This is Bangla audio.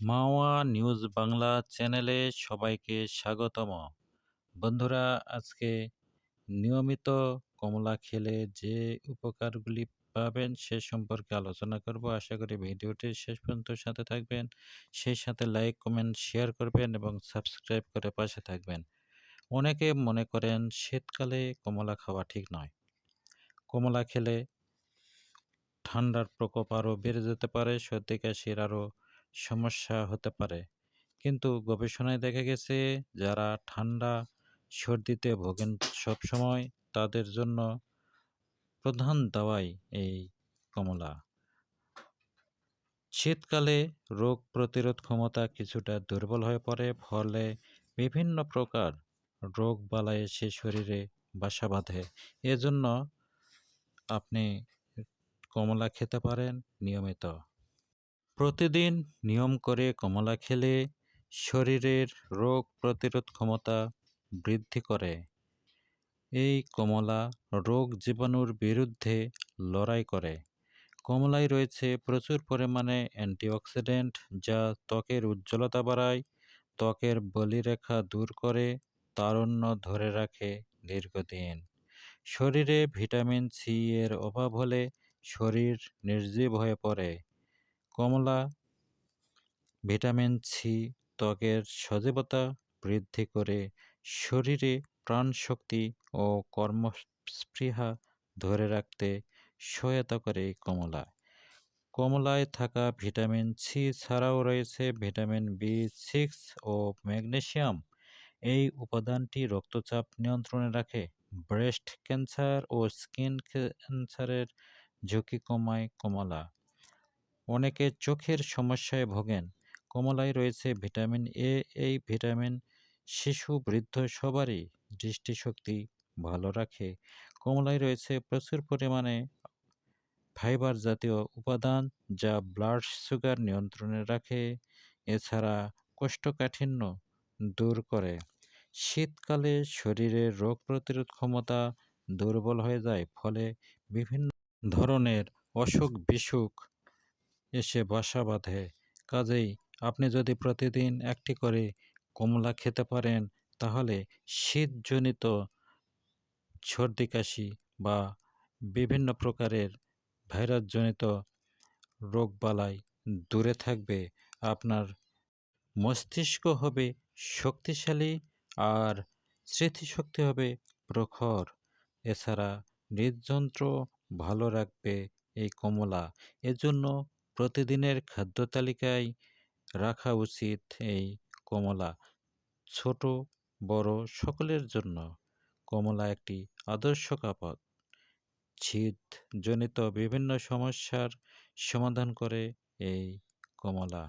মাওয়া নিউজ বাংলা চ্যানেলে সবাইকে স্বাগতম। বন্ধুরা, আজকে নিয়মিত কমলা খেলে যে উপকারগুলি পাবেন সে সম্পর্কে আলোচনা করব। আশা করি ভিডিওটি শেষ পর্যন্ত সাথে থাকবেন, সেই সাথে লাইক, কমেন্ট, শেয়ার করবেন এবং সাবস্ক্রাইব করে পাশে থাকবেন। অনেকে মনে করেন শীতকালে কমলা খাওয়া ঠিক নয়। কমলা খেলে ঠান্ডার প্রকোপ আরও বেড়ে যেতে পারে, সর্দি, কাশির আরও সমস্যা হতে পারে। কিন্তু গবেষণায় দেখা গেছে, যারা ঠান্ডা, সর্দিতে ভোগেন সবসময় তাদের জন্য প্রধান দাওয়াই এই কমলা। শীতকালে রোগ প্রতিরোধ ক্ষমতা কিছুটা দুর্বল হয়ে পড়ে, ফলে বিভিন্ন প্রকার রোগ বালাই এসে শরীরে বাসা বাঁধে। এজন্য আপনি কমলা খেতে পারেন নিয়মিত। প্রতিদিন নিয়ম করে কমলা খেলে শরীরের রোগ প্রতিরোধ ক্ষমতা বৃদ্ধি করে। এই কমলা রোগ জীবাণুর বিরুদ্ধে লড়াই করে। কমলায় রয়েছে প্রচুর পরিমাণে অ্যান্টিঅক্সিডেন্ট যা ত্বকের উজ্জ্বলতা বাড়ায়, ত্বকের বলিরেখা দূর করে, তারুণ্য ধরে রাখে দীর্ঘদিন। শরীরে ভিটামিন সি এর অভাব হলে শরীর নির্জীব হয়ে পড়ে। কমলা, ভিটামিন সি ত্বকের সজীবতা বৃদ্ধি করে শরীরে প্রাণশক্তি ও কর্মস্পৃহা ধরে রাখতে সহায়তা করে কমলা। কমলায় থাকা ভিটামিন সি ছাড়াও রয়েছে ভিটামিন বি সিক্স ও ম্যাগনেশিয়াম এই উপাদানটি রক্তচাপ নিয়ন্ত্রণে রাখে। ব্রেস্ট ক্যান্সার ও স্কিন ক্যান্সারের ঝুঁকি কমায় কমলা। অনেকে চোখের সমস্যায় ভোগেন। কমলায় রয়েছে ভিটামিন এ এই ভিটামিন শিশু, বৃদ্ধ সবারই দৃষ্টিশক্তি ভালো রাখে। কমলায় রয়েছে প্রচুর পরিমাণে ফাইবার জাতীয় উপাদান যা ব্লাড সুগার নিয়ন্ত্রণে রাখে, এছাড়া কোষ্ঠকাঠিন্য দূর করে। শীতকালে শরীরের রোগ প্রতিরোধ ক্ষমতা দুর্বল হয়ে যায়, ফলে বিভিন্ন ধরনের অসুখ বিসুখ এসে বাসা বাঁধে। কাজেই আপনি যদি প্রতিদিন একটি করে কমলা খেতে পারেন, তাহলে শীতজনিত সর্দি কাশি বা বিভিন্ন প্রকারের ভাইরাসজনিত রোগবালাই দূরে থাকবে, আপনার মস্তিষ্ক হবে শক্তিশালী আর স্মৃতিশক্তি হবে প্রখর। এছাড়া হৃদযন্ত্র ভালো রাখবে এই কমলা। এজন্য প্রতিদিনের খাদ্য তালিকায় রাখা উচিত এই কমলা। ছোট, বড় সকলের জন্য কমলা একটি আদর্শ কাপড়। শীতজনিত বিভিন্ন সমস্যার সমাধান করে এই কমলা।